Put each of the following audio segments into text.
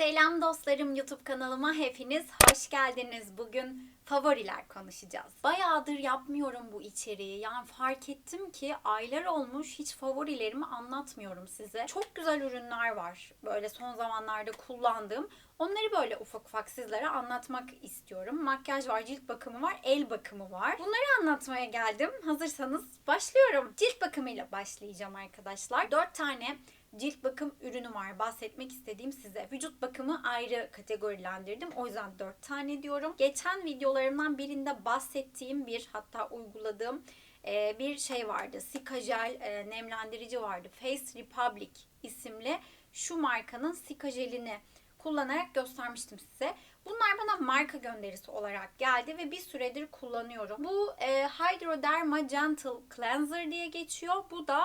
Selam dostlarım YouTube kanalıma hepiniz hoş geldiniz. Bugün favoriler konuşacağız. Bayağıdır yapmıyorum bu içeriği. Yani fark ettim ki aylar olmuş hiç favorilerimi anlatmıyorum size. Çok güzel ürünler var. Böyle son zamanlarda kullandığım. Onları böyle ufak ufak sizlere anlatmak istiyorum. Makyaj var, cilt bakımı var, el bakımı var. Bunları anlatmaya geldim. Hazırsanız başlıyorum. Cilt bakımıyla başlayacağım arkadaşlar. 4 tane cilt bakım ürünü var bahsetmek istediğim size. Vücut bakımı ayrı kategorilendirdim. O yüzden 4 tane diyorum. Geçen videolarımdan birinde bahsettiğim bir hatta uyguladığım e, bir şey vardı. Sikajel e, nemlendirici vardı. Face Republic isimli şu markanın sikajelini kullanarak göstermiştim size. Bunlar bana marka gönderisi olarak geldi ve bir süredir kullanıyorum. Bu e, Hydroderma Gentle Cleanser diye geçiyor. Bu da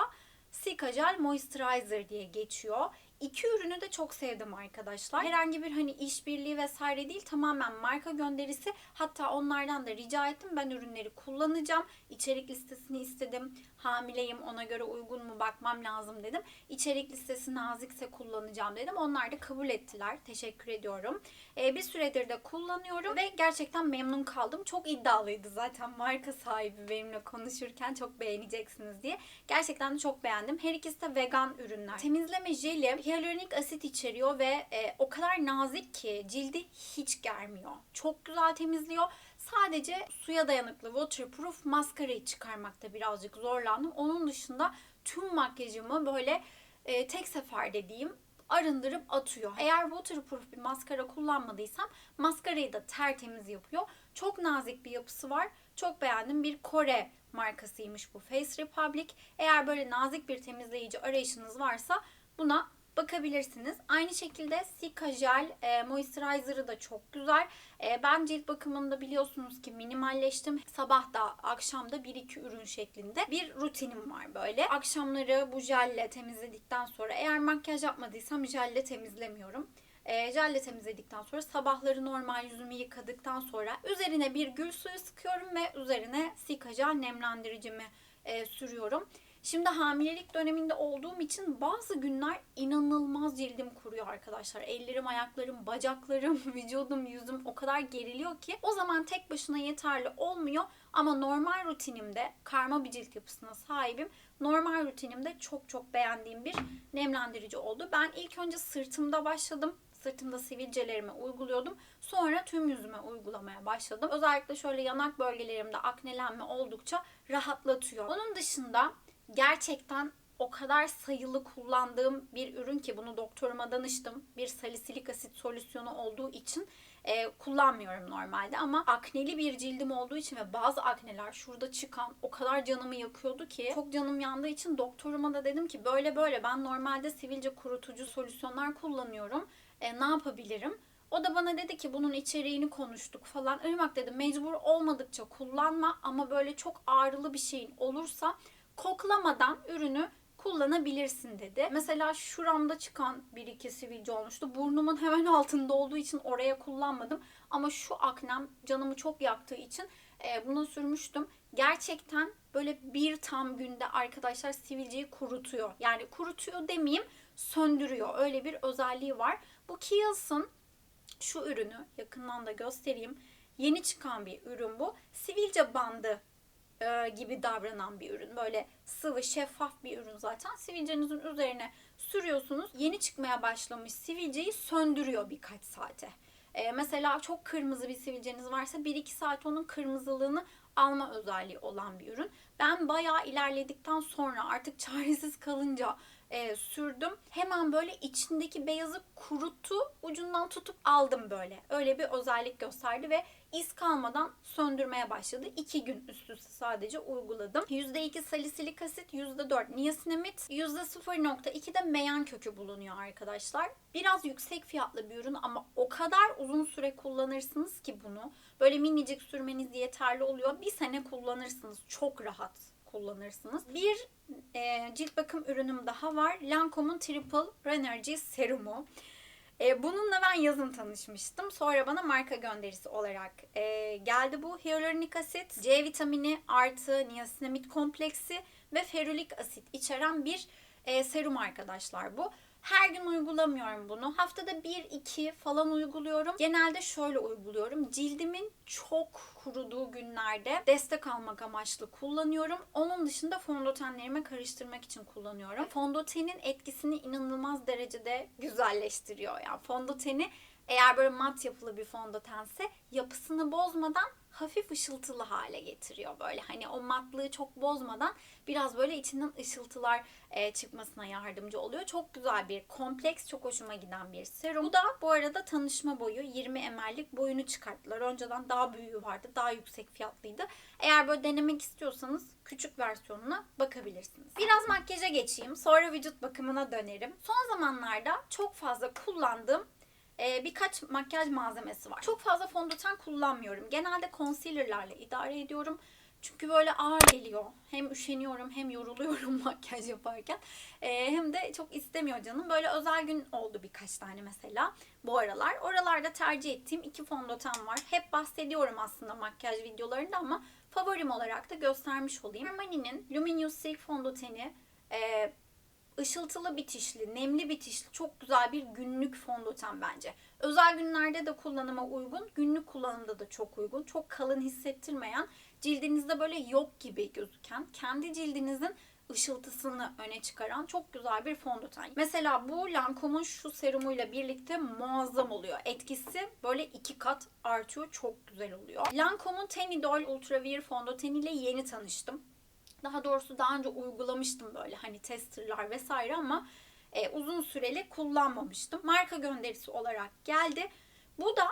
Sikajel Moisturizer diye geçiyor. İki ürünü de çok sevdim arkadaşlar. Herhangi bir hani işbirliği vesaire değil tamamen marka gönderisi. Hatta onlardan da rica ettim. Ben ürünleri kullanacağım. İçerik listesini istedim. Hamileyim ona göre uygun mu bakmam lazım dedim. İçerik listesi nazikse kullanacağım dedim. Onlar da kabul ettiler. Teşekkür ediyorum. Ee, bir süredir de kullanıyorum ve gerçekten memnun kaldım. Çok iddialıydı zaten marka sahibi benimle konuşurken çok beğeneceksiniz diye. Gerçekten de çok beğendim. Her ikisi de vegan ürünler. Temizleme jeli hyaluronik asit içeriyor ve e, o kadar nazik ki cildi hiç germiyor. Çok güzel temizliyor. Sadece suya dayanıklı waterproof maskarayı çıkarmakta birazcık zorlandım. Onun dışında tüm makyajımı böyle e, tek seferde diyeyim arındırıp atıyor. Eğer waterproof bir maskara kullanmadıysam maskarayı da tertemiz yapıyor. Çok nazik bir yapısı var. Çok beğendim. Bir Kore markasıymış bu Face Republic. Eğer böyle nazik bir temizleyici arayışınız varsa buna bakabilirsiniz. Aynı şekilde Sika Gel e, Moisturizer'ı da çok güzel. E, ben cilt bakımında biliyorsunuz ki minimalleştim. Sabah da akşam da 1-2 ürün şeklinde bir rutinim var böyle. Akşamları bu jelle temizledikten sonra eğer makyaj yapmadıysam jelle temizlemiyorum. E, jelle temizledikten sonra sabahları normal yüzümü yıkadıktan sonra üzerine bir gül suyu sıkıyorum ve üzerine Sika Gel nemlendiricimi e, sürüyorum. Şimdi hamilelik döneminde olduğum için bazı günler inanılmaz cildim kuruyor arkadaşlar. Ellerim, ayaklarım, bacaklarım, vücudum, yüzüm o kadar geriliyor ki o zaman tek başına yeterli olmuyor. Ama normal rutinimde karma bir cilt yapısına sahibim. Normal rutinimde çok çok beğendiğim bir nemlendirici oldu. Ben ilk önce sırtımda başladım. Sırtımda sivilcelerime uyguluyordum. Sonra tüm yüzüme uygulamaya başladım. Özellikle şöyle yanak bölgelerimde aknelenme oldukça rahatlatıyor. Onun dışında gerçekten o kadar sayılı kullandığım bir ürün ki bunu doktoruma danıştım. Bir salisilik asit solüsyonu olduğu için e, kullanmıyorum normalde ama akneli bir cildim olduğu için ve bazı akneler şurada çıkan o kadar canımı yakıyordu ki çok canım yandığı için doktoruma da dedim ki böyle böyle ben normalde sivilce kurutucu solüsyonlar kullanıyorum. E, ne yapabilirim? O da bana dedi ki bunun içeriğini konuştuk falan. Irmak dedi mecbur olmadıkça kullanma ama böyle çok ağrılı bir şeyin olursa koklamadan ürünü kullanabilirsin dedi. Mesela şuramda çıkan bir iki sivilce olmuştu. Burnumun hemen altında olduğu için oraya kullanmadım. Ama şu aknem canımı çok yaktığı için e, bunu sürmüştüm. Gerçekten böyle bir tam günde arkadaşlar sivilceyi kurutuyor. Yani kurutuyor demeyeyim söndürüyor. Öyle bir özelliği var. Bu Kiehl's'ın şu ürünü yakından da göstereyim. Yeni çıkan bir ürün bu. Sivilce bandı e, gibi davranan bir ürün. Böyle sıvı, şeffaf bir ürün zaten. Sivilcenizin üzerine sürüyorsunuz. Yeni çıkmaya başlamış sivilceyi söndürüyor birkaç saate. E, mesela çok kırmızı bir sivilceniz varsa 1-2 saat onun kırmızılığını alma özelliği olan bir ürün. Ben bayağı ilerledikten sonra artık çaresiz kalınca e, sürdüm. Hemen böyle içindeki beyazı kuruttu. Ucundan tutup aldım böyle. Öyle bir özellik gösterdi ve iz kalmadan söndürmeye başladı. 2 gün üst üste sadece uyguladım. %2 salisilik asit, %4 niasinamid, %0.2 de meyan kökü bulunuyor arkadaşlar. Biraz yüksek fiyatlı bir ürün ama o kadar uzun süre kullanırsınız ki bunu. Böyle minicik sürmeniz yeterli oluyor. Bir sene kullanırsınız. Çok rahat kullanırsınız. Bir e, cilt bakım ürünüm daha var. Lancome'un Triple Renergy Serumu. E, bununla ben yazın tanışmıştım. Sonra bana marka gönderisi olarak e, geldi bu. Hyaluronik asit, C vitamini artı niasinamid kompleksi ve ferulik asit içeren bir e, serum arkadaşlar bu. Her gün uygulamıyorum bunu. Haftada 1-2 falan uyguluyorum. Genelde şöyle uyguluyorum. Cildimin çok kuruduğu günlerde destek almak amaçlı kullanıyorum. Onun dışında fondötenlerime karıştırmak için kullanıyorum. Fondötenin etkisini inanılmaz derecede güzelleştiriyor. Yani fondöteni eğer böyle mat yapılı bir fondötense yapısını bozmadan hafif ışıltılı hale getiriyor böyle. Hani o matlığı çok bozmadan biraz böyle içinden ışıltılar e, çıkmasına yardımcı oluyor. Çok güzel bir kompleks, çok hoşuma giden bir serum. Bu da bu arada tanışma boyu 20 ml'lik boyunu çıkarttılar. Önceden daha büyüğü vardı, daha yüksek fiyatlıydı. Eğer böyle denemek istiyorsanız küçük versiyonuna bakabilirsiniz. Biraz makyaja geçeyim, sonra vücut bakımına dönerim. Son zamanlarda çok fazla kullandığım e, birkaç makyaj malzemesi var. Çok fazla fondöten kullanmıyorum. Genelde concealerlarla idare ediyorum. Çünkü böyle ağır geliyor. Hem üşeniyorum hem yoruluyorum makyaj yaparken. E, hem de çok istemiyor canım. Böyle özel gün oldu birkaç tane mesela bu aralar. Oralarda tercih ettiğim iki fondöten var. Hep bahsediyorum aslında makyaj videolarında ama favorim olarak da göstermiş olayım. Armani'nin Luminous Silk fondöteni e, ışıltılı bitişli, nemli bitişli çok güzel bir günlük fondöten bence. Özel günlerde de kullanıma uygun, günlük kullanımda da çok uygun. Çok kalın hissettirmeyen, cildinizde böyle yok gibi gözüken, kendi cildinizin ışıltısını öne çıkaran çok güzel bir fondöten. Mesela bu Lancome'un şu serumuyla birlikte muazzam oluyor. Etkisi böyle iki kat artıyor. Çok güzel oluyor. Lancome'un Ten Idol Ultra Wear fondöteniyle yeni tanıştım. Daha doğrusu daha önce uygulamıştım böyle hani testerlar vesaire ama e, uzun süreli kullanmamıştım. Marka gönderisi olarak geldi. Bu da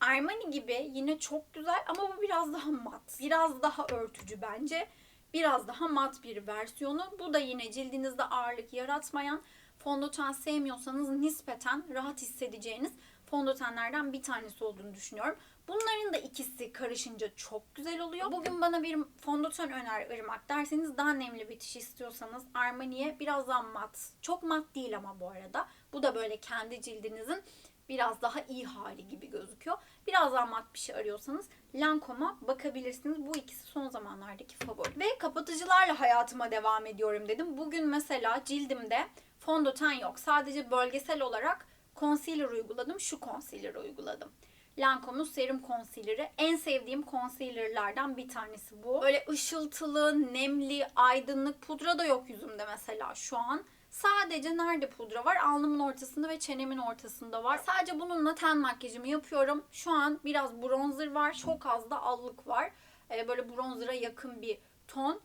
Armani gibi yine çok güzel ama bu biraz daha mat. Biraz daha örtücü bence. Biraz daha mat bir versiyonu. Bu da yine cildinizde ağırlık yaratmayan, fondöten sevmiyorsanız nispeten rahat hissedeceğiniz fondötenlerden bir tanesi olduğunu düşünüyorum. Bunların da ikisi karışınca çok güzel oluyor. Bugün bana bir fondöten öner Irmak derseniz daha nemli bitiş istiyorsanız Armani'ye biraz daha mat. Çok mat değil ama bu arada. Bu da böyle kendi cildinizin biraz daha iyi hali gibi gözüküyor. Biraz daha mat bir şey arıyorsanız Lancome'a bakabilirsiniz. Bu ikisi son zamanlardaki favori. Ve kapatıcılarla hayatıma devam ediyorum dedim. Bugün mesela cildimde fondöten yok. Sadece bölgesel olarak concealer uyguladım. Şu concealer uyguladım. Lancome'un serum concealer'ı. En sevdiğim concealer'lardan bir tanesi bu. Böyle ışıltılı, nemli, aydınlık pudra da yok yüzümde mesela şu an. Sadece nerede pudra var? Alnımın ortasında ve çenemin ortasında var. Sadece bununla ten makyajımı yapıyorum. Şu an biraz bronzer var. Çok az da allık var. Ee, böyle bronzera yakın bir ton.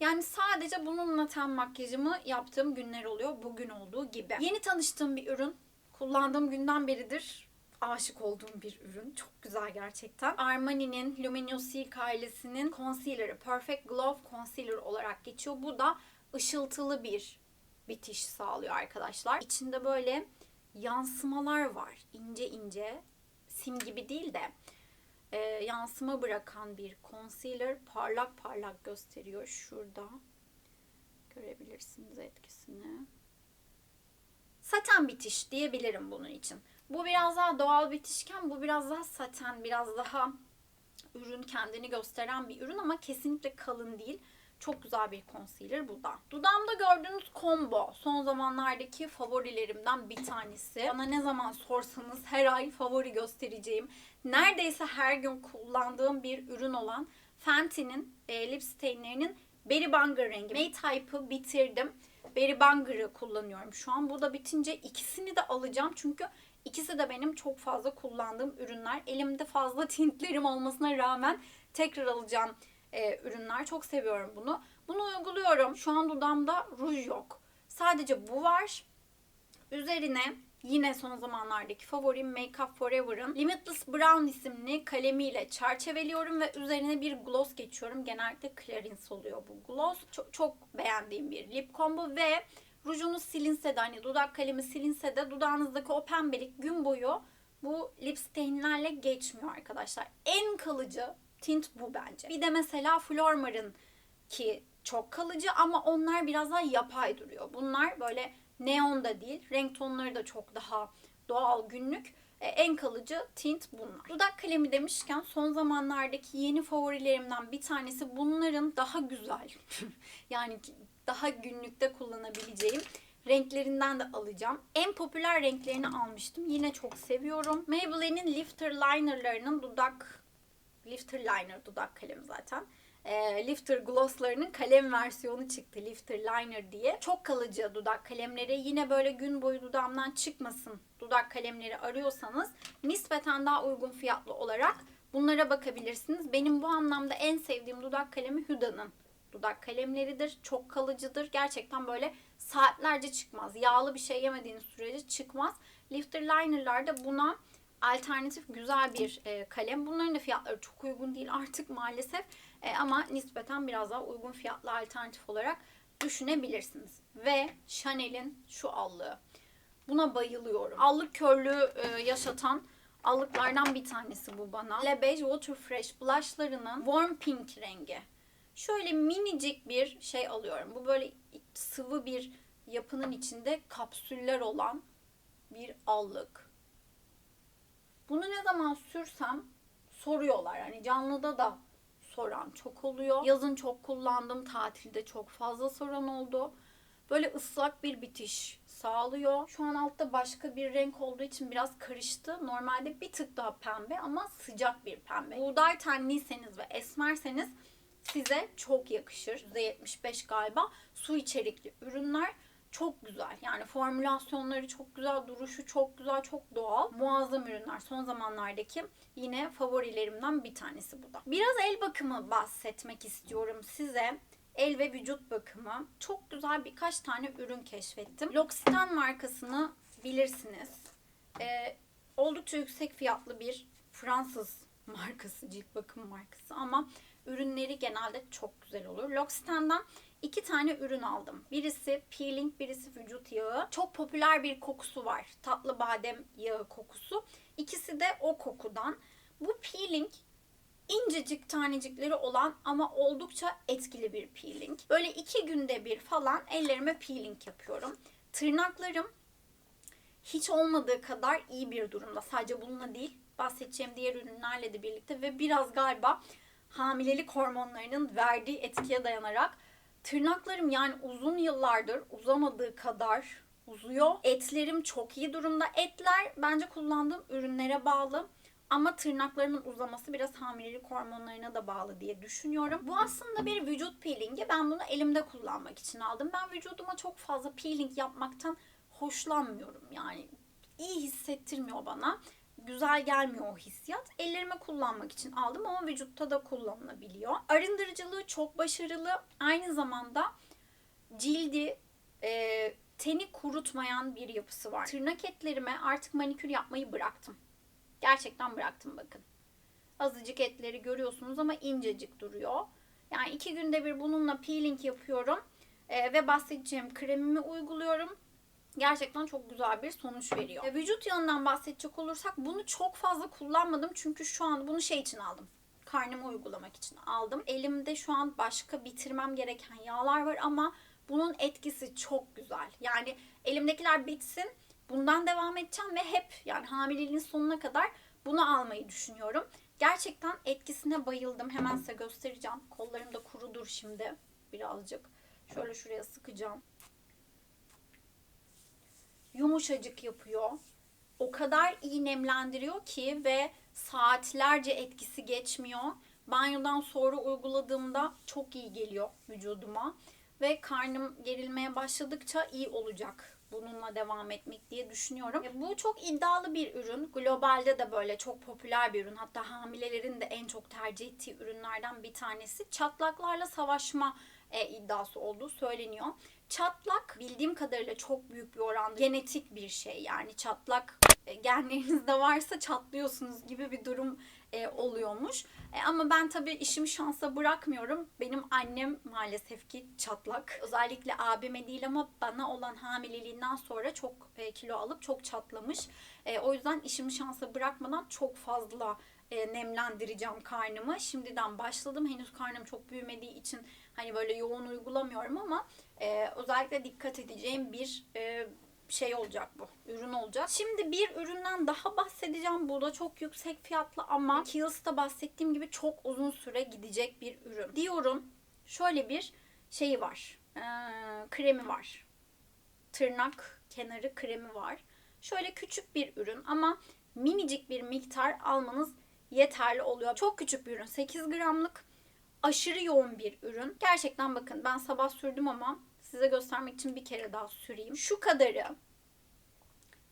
Yani sadece bununla ten makyajımı yaptığım günler oluyor. Bugün olduğu gibi. Yeni tanıştığım bir ürün. Kullandığım günden beridir aşık olduğum bir ürün. Çok güzel gerçekten. Armani'nin Luminous Silk ailesinin concealer'ı. Perfect Glow Concealer olarak geçiyor. Bu da ışıltılı bir bitiş sağlıyor arkadaşlar. İçinde böyle yansımalar var. İnce ince. Sim gibi değil de e, yansıma bırakan bir concealer. Parlak parlak gösteriyor şurada. Görebilirsiniz etkisini. Saten bitiş diyebilirim bunun için. Bu biraz daha doğal bitişken, bu biraz daha saten, biraz daha ürün kendini gösteren bir ürün ama kesinlikle kalın değil. Çok güzel bir concealer bu da. Dudağımda gördüğünüz combo son zamanlardaki favorilerimden bir tanesi. Bana ne zaman sorsanız her ay favori göstereceğim. Neredeyse her gün kullandığım bir ürün olan Fenty'nin e, lip stainlerinin Berry Banger rengi. May Type'ı bitirdim. Berry Banger'ı kullanıyorum şu an. Bu da bitince ikisini de alacağım. Çünkü ikisi de benim çok fazla kullandığım ürünler. Elimde fazla tintlerim olmasına rağmen tekrar alacağım e, ürünler. Çok seviyorum bunu. Bunu uyguluyorum. Şu an dudağımda ruj yok. Sadece bu var. Üzerine yine son zamanlardaki favorim Make Up Forever'ın Limitless Brown isimli kalemiyle çerçeveliyorum ve üzerine bir gloss geçiyorum. Genellikle Clarins oluyor bu gloss. Çok, çok beğendiğim bir lip combo ve rujunuz silinse de hani dudak kalemi silinse de dudağınızdaki o pembelik gün boyu bu lip stainlerle geçmiyor arkadaşlar. En kalıcı tint bu bence. Bir de mesela Flormar'ın ki çok kalıcı ama onlar biraz daha yapay duruyor. Bunlar böyle neon da değil. Renk tonları da çok daha doğal günlük. E, en kalıcı tint bunlar. Dudak kalemi demişken son zamanlardaki yeni favorilerimden bir tanesi bunların daha güzel. yani daha günlükte kullanabileceğim renklerinden de alacağım. En popüler renklerini almıştım. Yine çok seviyorum. Maybelline'in Lifter Liner'larının dudak Lifter Liner dudak kalemi zaten. E, Lifter Gloss'larının kalem versiyonu çıktı. Lifter Liner diye. Çok kalıcı dudak kalemleri. Yine böyle gün boyu dudağımdan çıkmasın dudak kalemleri arıyorsanız nispeten daha uygun fiyatlı olarak bunlara bakabilirsiniz. Benim bu anlamda en sevdiğim dudak kalemi Huda'nın dudak kalemleridir. Çok kalıcıdır. Gerçekten böyle saatlerce çıkmaz. Yağlı bir şey yemediğiniz sürece çıkmaz. Lifter Liner'lar da buna alternatif güzel bir e, kalem. Bunların da fiyatları çok uygun değil artık maalesef. E, ama nispeten biraz daha uygun fiyatlı alternatif olarak düşünebilirsiniz. Ve Chanel'in şu allığı. Buna bayılıyorum. Allık körlüğü e, yaşatan allıklardan bir tanesi bu bana. Le Beige Water Fresh blushlarının Warm Pink rengi. Şöyle minicik bir şey alıyorum. Bu böyle sıvı bir yapının içinde kapsüller olan bir allık. Bunu ne zaman sürsem soruyorlar. Hani canlıda da soran çok oluyor. Yazın çok kullandım. Tatilde çok fazla soran oldu. Böyle ıslak bir bitiş sağlıyor. Şu an altta başka bir renk olduğu için biraz karıştı. Normalde bir tık daha pembe ama sıcak bir pembe. Buğday tenliyseniz ve esmerseniz size çok yakışır. %75 galiba su içerikli ürünler çok güzel. Yani formülasyonları çok güzel, duruşu çok güzel, çok doğal. Muazzam ürünler. Son zamanlardaki yine favorilerimden bir tanesi bu da. Biraz el bakımı bahsetmek istiyorum size. El ve vücut bakımı. Çok güzel birkaç tane ürün keşfettim. L'Occitane markasını bilirsiniz. Ee, oldukça yüksek fiyatlı bir Fransız markası, cilt bakım markası ama ürünleri genelde çok güzel olur. L'Occitane'dan iki tane ürün aldım. Birisi peeling, birisi vücut yağı. Çok popüler bir kokusu var. Tatlı badem yağı kokusu. İkisi de o kokudan. Bu peeling incecik tanecikleri olan ama oldukça etkili bir peeling. Böyle iki günde bir falan ellerime peeling yapıyorum. Tırnaklarım hiç olmadığı kadar iyi bir durumda. Sadece bununla değil, bahsedeceğim diğer ürünlerle de birlikte ve biraz galiba hamilelik hormonlarının verdiği etkiye dayanarak tırnaklarım yani uzun yıllardır uzamadığı kadar uzuyor. Etlerim çok iyi durumda. Etler bence kullandığım ürünlere bağlı. Ama tırnaklarımın uzaması biraz hamilelik hormonlarına da bağlı diye düşünüyorum. Bu aslında bir vücut peelingi. Ben bunu elimde kullanmak için aldım. Ben vücuduma çok fazla peeling yapmaktan hoşlanmıyorum. Yani iyi hissettirmiyor bana. Güzel gelmiyor o hissiyat. Ellerime kullanmak için aldım ama vücutta da kullanılabiliyor. Arındırıcılığı çok başarılı. Aynı zamanda cildi e, teni kurutmayan bir yapısı var. Tırnak etlerime artık manikür yapmayı bıraktım. Gerçekten bıraktım bakın. Azıcık etleri görüyorsunuz ama incecik duruyor. Yani iki günde bir bununla peeling yapıyorum. Ee, ve bahsedeceğim kremimi uyguluyorum. Gerçekten çok güzel bir sonuç veriyor. Vücut yağından bahsedecek olursak bunu çok fazla kullanmadım. Çünkü şu an bunu şey için aldım. Karnıma uygulamak için aldım. Elimde şu an başka bitirmem gereken yağlar var ama bunun etkisi çok güzel. Yani elimdekiler bitsin bundan devam edeceğim ve hep yani hamileliğin sonuna kadar bunu almayı düşünüyorum. Gerçekten etkisine bayıldım. Hemen size göstereceğim. Kollarım da kurudur şimdi birazcık. Şöyle şuraya sıkacağım. Yumuşacık yapıyor. O kadar iyi nemlendiriyor ki ve saatlerce etkisi geçmiyor. Banyodan sonra uyguladığımda çok iyi geliyor vücuduma ve karnım gerilmeye başladıkça iyi olacak bununla devam etmek diye düşünüyorum. Bu çok iddialı bir ürün. Globalde de böyle çok popüler bir ürün. Hatta hamilelerin de en çok tercih ettiği ürünlerden bir tanesi. Çatlaklarla savaşma e, iddiası olduğu söyleniyor. Çatlak bildiğim kadarıyla çok büyük bir oranda genetik bir şey. Yani çatlak e, genlerinizde varsa çatlıyorsunuz gibi bir durum e, oluyormuş. E, ama ben tabii işimi şansa bırakmıyorum. Benim annem maalesef ki çatlak. Özellikle abime değil ama bana olan hamileliğinden sonra çok e, kilo alıp çok çatlamış. E, o yüzden işimi şansa bırakmadan çok fazla e, nemlendireceğim karnımı. Şimdiden başladım. Henüz karnım çok büyümediği için hani böyle yoğun uygulamıyorum ama e, özellikle dikkat edeceğim bir e, şey olacak bu. Ürün olacak. Şimdi bir üründen daha bahsedeceğim. Bu da çok yüksek fiyatlı ama Kiehl's'ta bahsettiğim gibi çok uzun süre gidecek bir ürün. Diyorum şöyle bir şeyi var. Ee, kremi var. tırnak kenarı kremi var. Şöyle küçük bir ürün ama minicik bir miktar almanız yeterli oluyor. Çok küçük bir ürün. 8 gramlık aşırı yoğun bir ürün. Gerçekten bakın ben sabah sürdüm ama size göstermek için bir kere daha süreyim. Şu kadarı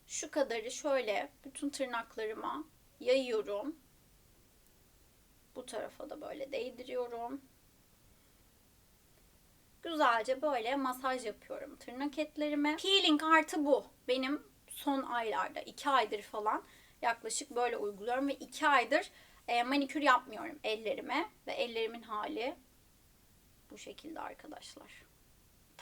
şu kadarı şöyle bütün tırnaklarıma yayıyorum. Bu tarafa da böyle değdiriyorum. Güzelce böyle masaj yapıyorum tırnak etlerime. Peeling artı bu. Benim son aylarda, iki aydır falan yaklaşık böyle uyguluyorum ve iki aydır e, manikür yapmıyorum ellerime ve ellerimin hali bu şekilde arkadaşlar.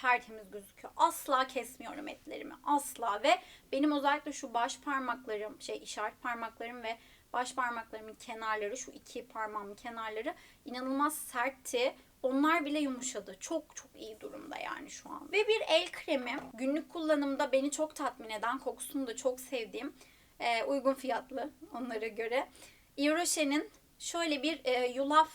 Tertemiz gözüküyor. Asla kesmiyorum etlerimi. Asla ve benim özellikle şu baş parmaklarım, şey işaret parmaklarım ve baş parmaklarımın kenarları, şu iki parmağımın kenarları inanılmaz sertti. Onlar bile yumuşadı. Çok çok iyi durumda yani şu an. Ve bir el kremi. Günlük kullanımda beni çok tatmin eden, kokusunu da çok sevdiğim, e, uygun fiyatlı onlara göre. Iroşe'nin şöyle bir e, yulaf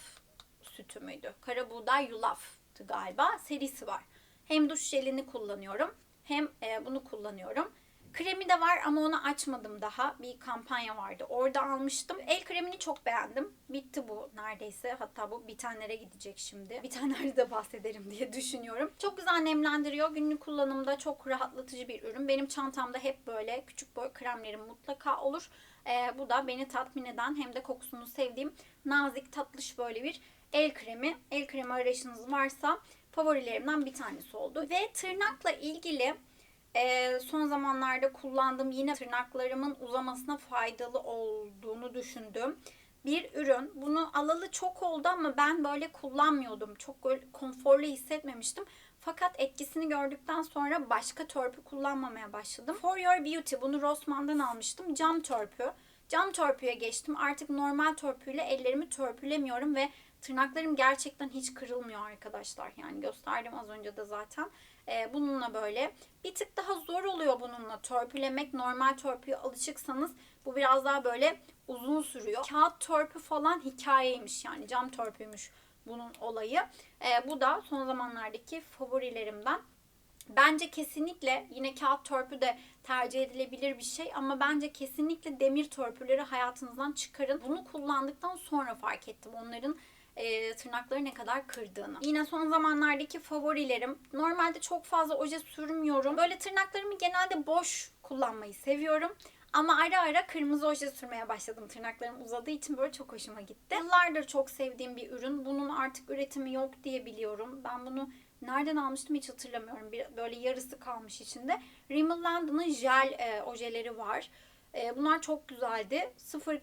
sütü müydü? Kara buğday yulaftı galiba. Serisi var. Hem duş jelini kullanıyorum hem e, bunu kullanıyorum. Kremi de var ama onu açmadım daha. Bir kampanya vardı. Orada almıştım. El kremini çok beğendim. Bitti bu neredeyse. Hatta bu bitenlere gidecek şimdi. Bitenlerde de bahsederim diye düşünüyorum. Çok güzel nemlendiriyor. Günlük kullanımda çok rahatlatıcı bir ürün. Benim çantamda hep böyle küçük boy kremlerim mutlaka olur. Ee, bu da beni tatmin eden hem de kokusunu sevdiğim nazik tatlış böyle bir el kremi. El kremi arayışınız varsa favorilerimden bir tanesi oldu. Ve tırnakla ilgili e, son zamanlarda kullandığım yine tırnaklarımın uzamasına faydalı olduğunu düşündüm. Bir ürün. Bunu alalı çok oldu ama ben böyle kullanmıyordum. Çok konforlu hissetmemiştim. Fakat etkisini gördükten sonra başka törpü kullanmamaya başladım. For Your Beauty bunu Rossmann'dan almıştım. Cam törpü. Cam törpüye geçtim. Artık normal törpüyle ellerimi törpülemiyorum ve tırnaklarım gerçekten hiç kırılmıyor arkadaşlar. Yani gösterdim az önce de zaten. Ee, bununla böyle bir tık daha zor oluyor bununla törpülemek. Normal törpüye alışıksanız bu biraz daha böyle uzun sürüyor. Kağıt törpü falan hikayeymiş yani cam törpüymüş bunun olayı. Ee, bu da son zamanlardaki favorilerimden. Bence kesinlikle yine kağıt törpü de tercih edilebilir bir şey ama bence kesinlikle demir törpüleri hayatınızdan çıkarın. Bunu kullandıktan sonra fark ettim onların e, tırnakları ne kadar kırdığını. Yine son zamanlardaki favorilerim. Normalde çok fazla oje sürmüyorum. Böyle tırnaklarımı genelde boş kullanmayı seviyorum. Ama ara ara kırmızı oje sürmeye başladım. Tırnaklarım uzadığı için böyle çok hoşuma gitti. Yıllardır çok sevdiğim bir ürün. Bunun artık üretimi yok diye biliyorum. Ben bunu nereden almıştım hiç hatırlamıyorum. Bir, böyle yarısı kalmış içinde. Rimmel London'ın jel e, ojeleri var. E, bunlar çok güzeldi.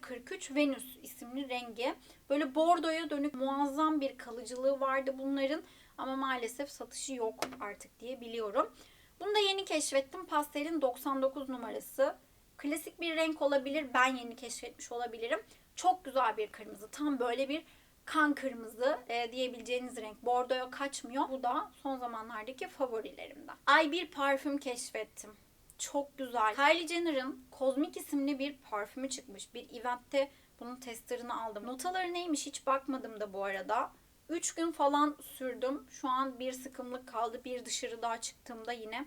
043 Venüs isimli rengi. Böyle bordoya dönük muazzam bir kalıcılığı vardı bunların. Ama maalesef satışı yok artık diye biliyorum. Bunu da yeni keşfettim. Pastelin 99 numarası. Klasik bir renk olabilir. Ben yeni keşfetmiş olabilirim. Çok güzel bir kırmızı. Tam böyle bir kan kırmızı e, diyebileceğiniz renk. Bordoya kaçmıyor. Bu da son zamanlardaki favorilerimden. Ay bir parfüm keşfettim. Çok güzel. Kylie Jenner'ın Cosmic isimli bir parfümü çıkmış. Bir eventte bunun testerını aldım. Notaları neymiş hiç bakmadım da bu arada. 3 gün falan sürdüm. Şu an bir sıkımlık kaldı. Bir dışarı daha çıktığımda yine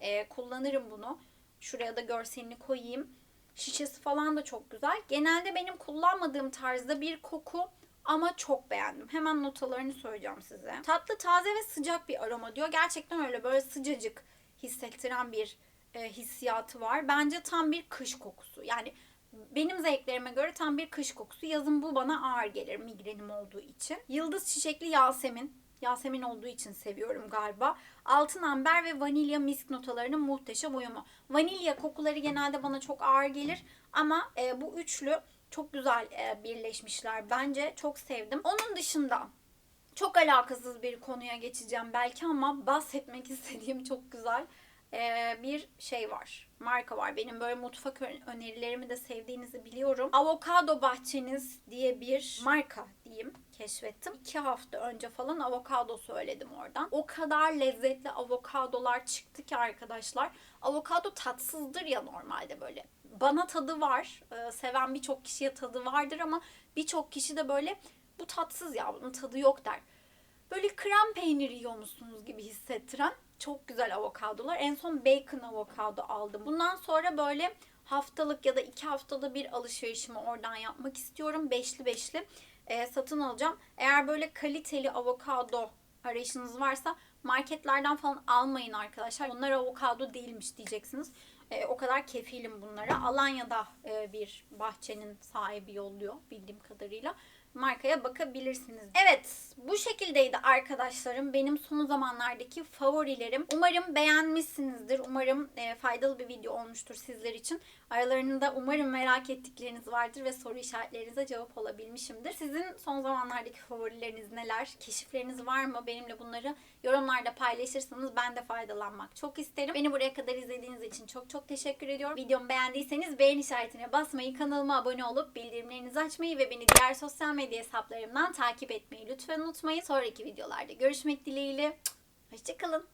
e, kullanırım bunu. Şuraya da görselini koyayım. Şişesi falan da çok güzel. Genelde benim kullanmadığım tarzda bir koku ama çok beğendim. Hemen notalarını söyleyeceğim size. Tatlı, taze ve sıcak bir aroma diyor. Gerçekten öyle böyle sıcacık hissettiren bir e, hissiyatı var. Bence tam bir kış kokusu. Yani benim zevklerime göre tam bir kış kokusu. Yazın bu bana ağır gelir migrenim olduğu için. Yıldız çiçekli Yasemin. Yasemin olduğu için seviyorum galiba. Altın amber ve vanilya misk notalarının muhteşem uyumu. Vanilya kokuları genelde bana çok ağır gelir ama e, bu üçlü çok güzel e, birleşmişler. Bence çok sevdim. Onun dışında çok alakasız bir konuya geçeceğim belki ama bahsetmek istediğim çok güzel e, bir şey var. Marka var. Benim böyle mutfak önerilerimi de sevdiğinizi biliyorum. Avokado Bahçeniz diye bir marka diyeyim keşfettim. İki hafta önce falan avokado söyledim oradan. O kadar lezzetli avokadolar çıktı ki arkadaşlar. Avokado tatsızdır ya normalde böyle. Bana tadı var. Ee, seven birçok kişiye tadı vardır ama birçok kişi de böyle bu tatsız ya bunun tadı yok der. Böyle krem peyniri yiyor musunuz gibi hissettiren Çok güzel avokadolar. En son bacon avokado aldım. Bundan sonra böyle haftalık ya da iki haftada bir alışverişimi oradan yapmak istiyorum. Beşli beşli e, satın alacağım. Eğer böyle kaliteli avokado arayışınız varsa marketlerden falan almayın arkadaşlar. Onlar avokado değilmiş diyeceksiniz. E, o kadar kefilim bunlara. Alanya'da e, bir bahçenin sahibi yolluyor bildiğim kadarıyla. Markaya bakabilirsiniz. Evet bu şekildeydi arkadaşlarım. Benim son zamanlardaki favorilerim. Umarım beğenmişsinizdir. Umarım e, faydalı bir video olmuştur sizler için. Aralarında umarım merak ettikleriniz vardır ve soru işaretlerinize cevap olabilmişimdir. Sizin son zamanlardaki favorileriniz neler? Keşifleriniz var mı? Benimle bunları yorumlarda paylaşırsanız ben de faydalanmak çok isterim. Beni buraya kadar izlediğiniz için çok çok teşekkür ediyorum. Videomu beğendiyseniz beğen işaretine basmayı, kanalıma abone olup bildirimlerinizi açmayı ve beni diğer sosyal medya hesaplarımdan takip etmeyi lütfen unutmayın. Sonraki videolarda görüşmek dileğiyle. Hoşçakalın.